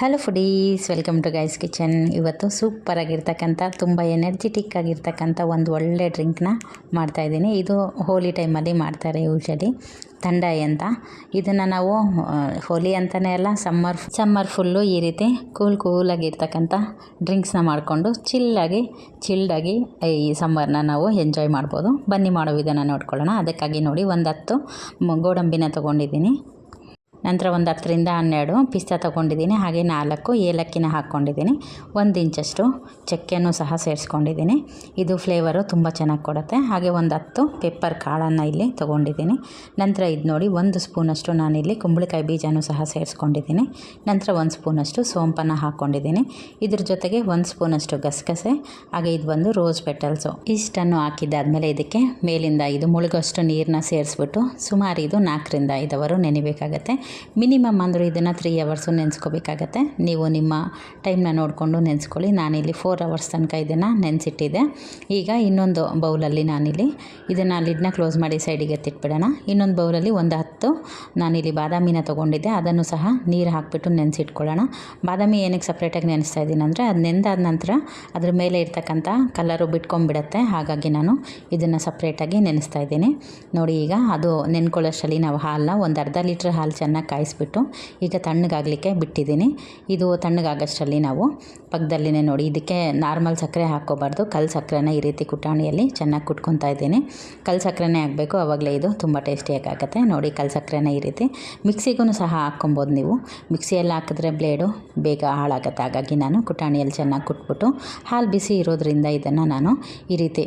Hello foodies welcome to guys kitchen ಇವತ್ತು ಸೂಪರಾಗಿರ್ತಕ್ಕಂಥ ತುಂಬ ಎನರ್ಜಿಟಿಕ್ ಆಗಿರ್ತಕ್ಕಂಥ ಒಂದು ಒಳ್ಳೆ ಡ್ರಿಂಕ್ನ ಮಾಡ್ತಾಯಿದ್ದೀನಿ ಇದು ಹೋಲಿ ಟೈಮಲ್ಲಿ ಮಾಡ್ತಾರೆ ಯೂಶಲಿ ತಂಡಾಯಿ ಅಂತ. ಇದನ್ನು ನಾವು ಹೋಲಿ ಅಂತಲೇ ಅಲ್ಲ ಸಮ್ಮರ್ ಸಮ್ಮರ್ ಫುಲ್ಲು ಈ ರೀತಿ ಕೂಲ್ ಕೂಲಾಗಿರ್ತಕ್ಕಂಥ ಡ್ರಿಂಕ್ಸ್ನ ಮಾಡಿಕೊಂಡು ಚಿಲ್ಲಾಗಿ ಚಿಲ್ಡಾಗಿ ಈ ಸಮ್ಮರ್ನ ನಾವು ಎಂಜಾಯ್ ಮಾಡ್ಬೋದು. ಬನ್ನಿ ಮಾಡೋ ವಿಧಾನ ನೋಡ್ಕೊಳ್ಳೋಣ. ಅದಕ್ಕಾಗಿ ನೋಡಿ ಒಂದು ಹತ್ತು ಗೋಡಂಬಿನ ತೊಗೊಂಡಿದ್ದೀನಿ. ನಂತರ ಒಂದು ಹತ್ತರಿಂದ ಹನ್ನೆರಡು ಪಿಸ್ತಾ ತೊಗೊಂಡಿದ್ದೀನಿ, ಹಾಗೆ ನಾಲ್ಕು ಏಲಕ್ಕಿನ ಹಾಕ್ಕೊಂಡಿದ್ದೀನಿ, ಒಂದು ಇಂಚಷ್ಟು ಚಕ್ಕೆಯನ್ನು ಸಹ ಸೇರಿಸ್ಕೊಂಡಿದ್ದೀನಿ. ಇದು ಫ್ಲೇವರು ತುಂಬ ಚೆನ್ನಾಗಿ ಕೊಡುತ್ತೆ. ಹಾಗೆ ಒಂದು ಹತ್ತು ಪೆಪ್ಪರ್ ಕಾಳನ್ನು ಇಲ್ಲಿ ತೊಗೊಂಡಿದ್ದೀನಿ. ನಂತರ ಇದು ನೋಡಿ ಒಂದು ಸ್ಪೂನಷ್ಟು ನಾನಿಲ್ಲಿ ಕುಂಬಳಕಾಯಿ ಬೀಜನೂ ಸಹ ಸೇರಿಸ್ಕೊಂಡಿದ್ದೀನಿ. ನಂತರ ಒಂದು ಸ್ಪೂನಷ್ಟು ಸೋಂಪನ್ನು ಹಾಕ್ಕೊಂಡಿದ್ದೀನಿ. ಇದ್ರ ಜೊತೆಗೆ ಒಂದು ಸ್ಪೂನಷ್ಟು ಗಸಗಸೆ, ಹಾಗೆ ಇದು ಬಂದು ರೋಸ್ ಪೆಟಲ್ಸು ಇಷ್ಟನ್ನು ಹಾಕಿದ್ದಾದಮೇಲೆ ಇದಕ್ಕೆ ಮೇಲಿಂದ ಇದು ಮುಳುಗಷ್ಟು ನೀರನ್ನ ಸೇರಿಸ್ಬಿಟ್ಟು ಸುಮಾರು ಇದು ನಾಲ್ಕರಿಂದ ಐದವರು ನೆನಿಬೇಕಾಗತ್ತೆ. ಮಿನಿಮಮ್ ಅಂದರೂ ಇದನ್ನು ತ್ರೀ ಅವರ್ಸು ನೆನೆಸ್ಕೋಬೇಕಾಗತ್ತೆ. ನೀವು ನಿಮ್ಮ ಟೈಮ್ನ ನೋಡಿಕೊಂಡು ನೆನೆಸ್ಕೊಳ್ಳಿ. ನಾನಿಲ್ಲಿ ಫೋರ್ ಅವರ್ಸ್ ತನಕ ಇದನ್ನು ನೆನೆಸಿಟ್ಟಿದ್ದೆ. ಈಗ ಇನ್ನೊಂದು ಬೌಲಲ್ಲಿ ನಾನಿಲ್ಲಿ ಇದನ್ನು ಲಿಡ್ನ ಕ್ಲೋಸ್ ಮಾಡಿ ಸೈಡಿಗೆ ಎತ್ತಿಟ್ಬಿಡೋಣ. ಇನ್ನೊಂದು ಬೌಲಲ್ಲಿ ಒಂದು ಹತ್ತು ನಾನಿಲ್ಲಿ ಬಾದಾಮಿನ ತೊಗೊಂಡಿದ್ದೆ. ಅದನ್ನು ಸಹ ನೀರು ಹಾಕಿಬಿಟ್ಟು ನೆನೆಸಿಟ್ಕೊಳ್ಳೋಣ. ಬಾದಾಮಿ ಏನಕ್ಕೆ ಸಪ್ರೇಟಾಗಿ ನೆನೆಸ್ತಾ ಇದ್ದೀನಿ ಅಂದರೆ ಅದು ನೆಂದಾದ ನಂತರ ಅದ್ರ ಮೇಲೆ ಇರ್ತಕ್ಕಂಥ ಕಲರು ಬಿಟ್ಕೊಂಡ್ಬಿಡತ್ತೆ ಹಾಗಾಗಿ ನಾನು ಇದನ್ನು ಸಪ್ರೇಟಾಗಿ ನೆನೆಸ್ತಾ ಇದ್ದೀನಿ. ನೋಡಿ ಈಗ ಅದು ನೆನ್ಕೊಳ್ಳೋಷ್ಟರಲ್ಲಿ ನಾವು ಹಾಲನ್ನ ಒಂದು ಅರ್ಧ ಲೀಟ್ರ್ ಹಾಲು ಚೆನ್ನಾಗಿ ಕಾಯಿಸ್ಬಿಟ್ಟು ಈಗ ತಣ್ಣಗಾಗಲಿಕ್ಕೆ ಬಿಟ್ಟಿದ್ದೀನಿ. ಇದು ತಣ್ಣಗಾಗೋಷ್ಟರಲ್ಲಿ ನಾವು ಪಕ್ಕದಲ್ಲಿನೇ ನೋಡಿ, ಇದಕ್ಕೆ ನಾರ್ಮಲ್ ಸಕ್ಕರೆ ಹಾಕ್ಕೋಬಾರ್ದು. ಕಲ್ಲು ಸಕ್ಕರೆನ ಈ ರೀತಿ ಕುಟಾಣಿಯಲ್ಲಿ ಚೆನ್ನಾಗಿ ಕುಟ್ಕೊತಾ ಇದ್ದೀನಿ. ಕಲ್ಲು ಸಕ್ಕರೆನೇ ಆಗಬೇಕು ಆವಾಗಲೇ ಇದು ತುಂಬ ಟೇಸ್ಟಿಯಾಗುತ್ತೆ ನೋಡಿ ಕಲ್ಲು ಸಕ್ಕರೆನೇ ಈ ರೀತಿ ಮಿಕ್ಸಿಗೂ ಸಹ ಹಾಕ್ಕೊಬೋದು ನೀವು. ಮಿಕ್ಸಿಯಲ್ಲಿ ಹಾಕಿದ್ರೆ ಬ್ಲೇಡು ಬೇಗ ಹಾಳಾಗುತ್ತೆ. ಹಾಗಾಗಿ ನಾನು ಕುಟಾಣಿಯಲ್ಲಿ ಚೆನ್ನಾಗಿ ಕುಟ್ಬಿಟ್ಟು ಹಾಲು ಬಿಸಿ ಇರೋದ್ರಿಂದ ಇದನ್ನು ನಾನು ಈ ರೀತಿ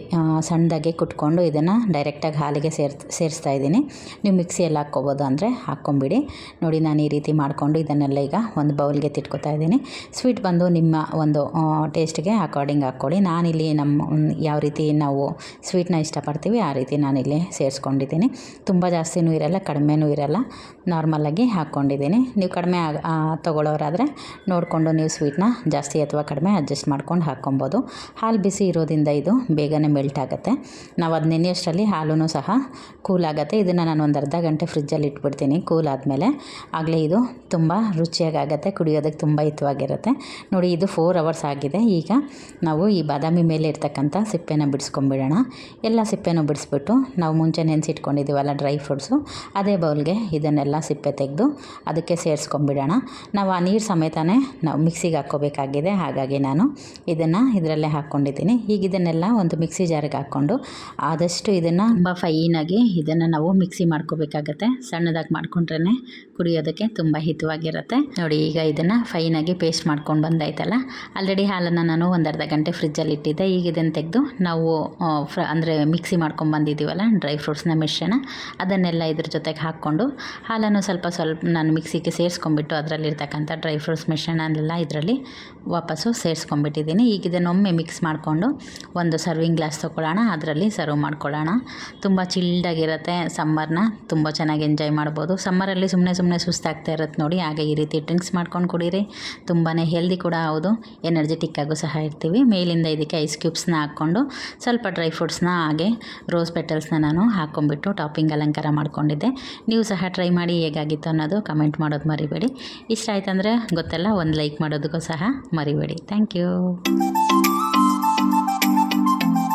ಸಣ್ಣದಾಗಿ ಕುಟ್ಕೊಂಡು ಇದನ್ನು ಡೈರೆಕ್ಟಾಗಿ ಹಾಲಿಗೆ ಸೇರ್ ಸೇರಿಸ್ತಾ ಇದ್ದೀನಿ. ನೀವು ಮಿಕ್ಸಿಯಲ್ಲಿ ಹಾಕ್ಕೋಬೋದು ಅಂದರೆ ಹಾಕ್ಕೊಂಬಿಡಿ. ನೋಡಿ ನಾನು ಈ ರೀತಿ ಮಾಡಿಕೊಂಡು ಇದನ್ನೆಲ್ಲ ಈಗ ಒಂದು ಬೌಲ್ಗೆ ತಿಟ್ಕೊತಾ ಇದ್ದೀನಿ. ಸ್ವೀಟ್ ಬಂದು ನಿಮ್ಮ ಒಂದು ಟೇಸ್ಟ್ಗೆ ಅಕಾರ್ಡಿಂಗ್ ಹಾಕ್ಕೊಳ್ಳಿ. ನಾನಿಲ್ಲಿ ನಮ್ಮ ಯಾವ ರೀತಿ ನಾವು ಸ್ವೀಟ್ನ ಇಷ್ಟಪಡ್ತೀವಿ ಆ ರೀತಿ ನಾನಿಲ್ಲಿ ಸೇರಿಸ್ಕೊಂಡಿದ್ದೀನಿ. ತುಂಬ ಜಾಸ್ತಿನೂ ಇರಲ್ಲ, ಕಡಿಮೆನೂ ಇರಲ್ಲ. ನಾರ್ಮಲಾಗಿ ಹಾಕ್ಕೊಂಡಿದ್ದೀನಿ. ನೀವು ಕಡಿಮೆ ತಗೊಳ್ಳೋರಾದರೆ ನೋಡಿಕೊಂಡು ನೀವು ಸ್ವೀಟ್ನ ಜಾಸ್ತಿ ಅಥವಾ ಕಡಿಮೆ ಅಡ್ಜಸ್ಟ್ ಮಾಡ್ಕೊಂಡು ಹಾಕ್ಕೊಬೋದು. ಹಾಲು ಬಿಸಿ ಇರೋದ್ರಿಂದ ಇದು ಬೇಗನೆ ಮೆಲ್ಟ್ ಆಗುತ್ತೆ. ನಾವು ಅದು ನೆನೆಯಷ್ಟರಲ್ಲಿ ಹಾಲೂ ಸಹ ಕೂಲ್ ಆಗುತ್ತೆ. ಇದನ್ನು ನಾನು ಒಂದು ಅರ್ಧ ಗಂಟೆ ಫ್ರಿಜ್ಜಲ್ಲಿ ಇಟ್ಬಿಡ್ತೀನಿ. ಕೂಲ್ ಆದಮೇಲೆ ಆಗಲೇ ಇದು ತುಂಬ ರುಚಿಯಾಗುತ್ತೆ ಕುಡಿಯೋದಕ್ಕೆ ತುಂಬ ಹಿತವಾಗಿರುತ್ತೆ. ನೋಡಿ, ಇದು ಫೋರ್ ಅವರ್ಸ್ ಆಗಿದೆ. ಈಗ ನಾವು ಈ ಬಾದಾಮಿ ಮೇಲೆ ಇರ್ತಕ್ಕಂಥ ಸಿಪ್ಪೆನ ಬಿಡಿಸ್ಕೊಂಬಿಡೋಣ ಎಲ್ಲ ಸಿಪ್ಪೆನೂ ಬಿಡಿಸ್ಬಿಟ್ಟು ನಾವು ಮುಂಚೆ ನೆನೆಸಿಟ್ಕೊಂಡಿದ್ದೀವಲ್ಲ ಡ್ರೈ ಫ್ರೂಟ್ಸು ಅದೇ ಬೌಲ್ಗೆ ಇದನ್ನೆಲ್ಲ ಸಿಪ್ಪೆ ತೆಗೆದು ಅದಕ್ಕೆ ಸೇರಿಸ್ಕೊಂಬಿಡೋಣ ನಾವು ಆ ನೀರು ಸಮೇತನೇ ನಾವು ಮಿಕ್ಸಿಗೆ ಹಾಕ್ಕೋಬೇಕಾಗಿದೆ. ಹಾಗಾಗಿ ನಾನು ಇದನ್ನು ಇದರಲ್ಲೇ ಹಾಕ್ಕೊಂಡಿದ್ದೀನಿ. ಈಗ ಇದನ್ನೆಲ್ಲ ಒಂದು ಮಿಕ್ಸಿ ಜಾರಿಗೆ ಹಾಕ್ಕೊಂಡು ಆದಷ್ಟು ಇದನ್ನು ತುಂಬ ಫೈನಾಗಿ ಇದನ್ನು ನಾವು ಮಿಕ್ಸಿ ಮಾಡ್ಕೋಬೇಕಾಗತ್ತೆ. ಸಣ್ಣದಾಗಿ ಮಾಡ್ಕೊಂಡ್ರೇ ಕುಡಿಯೋದಕ್ಕೆ ತುಂಬ ಹಿತವಾಗಿರುತ್ತೆ. ನೋಡಿ, ಈಗ ಇದನ್ನು ಫೈನಾಗಿ ಪೇಸ್ಟ್ ಮಾಡ್ಕೊಂಡು ಬಂದಾಯ್ತಲ್ಲ? ಆಲ್ರೆಡಿ ಹಾಲನ್ನು ನಾನು ಒಂದು ಅರ್ಧ ಗಂಟೆ ಫ್ರಿಜ್ಜಲ್ಲಿ ಇಟ್ಟಿದ್ದೆ. ಈಗ ಇದನ್ನು ತೆಗೆದು ನಾವು ಫ್ರ ಅಂದರೆ ಮಿಕ್ಸಿ ಮಾಡ್ಕೊಂಡು ಬಂದಿದ್ದೀವಲ್ಲ ಡ್ರೈ ಫ್ರೂಟ್ಸ್ನ ಮಿಶ್ರಣ, ಅದನ್ನೆಲ್ಲ ಇದ್ರ ಜೊತೆಗೆ ಹಾಕ್ಕೊಂಡು, ಹಾಲನ್ನು ಸ್ವಲ್ಪ ಸ್ವಲ್ಪ ನಾನು ಮಿಕ್ಸಿಗೆ ಸೇರಿಸ್ಕೊಂಡ್ಬಿಟ್ಟು ಅದರಲ್ಲಿರ್ತಕ್ಕಂಥ ಡ್ರೈ ಫ್ರೂಟ್ಸ್ ಮಿಶ್ರಣನೆಲ್ಲ ಇದರಲ್ಲಿ ವಾಪಸ್ಸು ಸೇರಿಸ್ಕೊಂಡ್ಬಿಟ್ಟಿದ್ದೀನಿ. ಈಗ ಇದನ್ನೊಮ್ಮೆ ಮಿಕ್ಸ್ ಮಾಡಿಕೊಂಡು ಒಂದು ಸರ್ವಿಂಗ್ ಗ್ಲಾಸ್ ತೊಗೊಳ್ಳೋಣ ಅದರಲ್ಲಿ ಸರ್ವ್ ಮಾಡ್ಕೊಳ್ಳೋಣ. ತುಂಬ ಚಿಲ್ಡಾಗಿರುತ್ತೆ ಸಮ್ಮರ್ನ ತುಂಬ ಚೆನ್ನಾಗಿ ಎಂಜಾಯ್ ಮಾಡ್ಬೋದು. ಸಮ್ಮರಲ್ಲಿ ಸುಮ್ಮನೆ ಸುಮ್ಮನೆ ಸುಸ್ತಾಗ್ತಾ ಇರುತ್ತೆ ನೋಡಿ, ಹಾಗೆ ಈ ರೀತಿ ಡ್ರಿಂಕ್ಸ್ ಮಾಡ್ಕೊಂಡು ಕುಡೀರಿ. ತುಂಬಾ ಹೆಲ್ದಿ ಕೂಡ ಹೌದು. ಎನರ್ಜೆಟಿಕ್ ಆಗು ಸಹ ಇರ್ತೀವಿ. ಮೇಲಿಂದ ಇದಕ್ಕೆ ಐಸ್ ಕ್ಯೂಬ್ಸ್ನ ಹಾಕ್ಕೊಂಡು, ಸ್ವಲ್ಪ ಡ್ರೈ ಫ್ರೂಟ್ಸ್ನ ಹಾಗೆ ರೋಸ್ ಪೆಟಲ್ಸ್ನ ನಾನು ಹಾಕ್ಕೊಂಡ್ಬಿಟ್ಟು ಟಾಪಿಂಗ್ ಅಲಂಕಾರ ಮಾಡ್ಕೊಂಡಿದ್ದೆ. ನೀವು ಸಹ ಟ್ರೈ ಮಾಡಿ ಹೇಗಾಗಿತ್ತು ಅನ್ನೋದು ಕಮೆಂಟ್ ಮಾಡೋದು ಮರಿಬೇಡಿ. ಇಷ್ಟ ಆಯ್ತಂದರೆ ಗೊತ್ತಲ್ಲ, ಒಂದು ಲೈಕ್ ಮಾಡೋದಕ್ಕೂ ಸಹ ಮರಿಬೇಡಿ. Thank you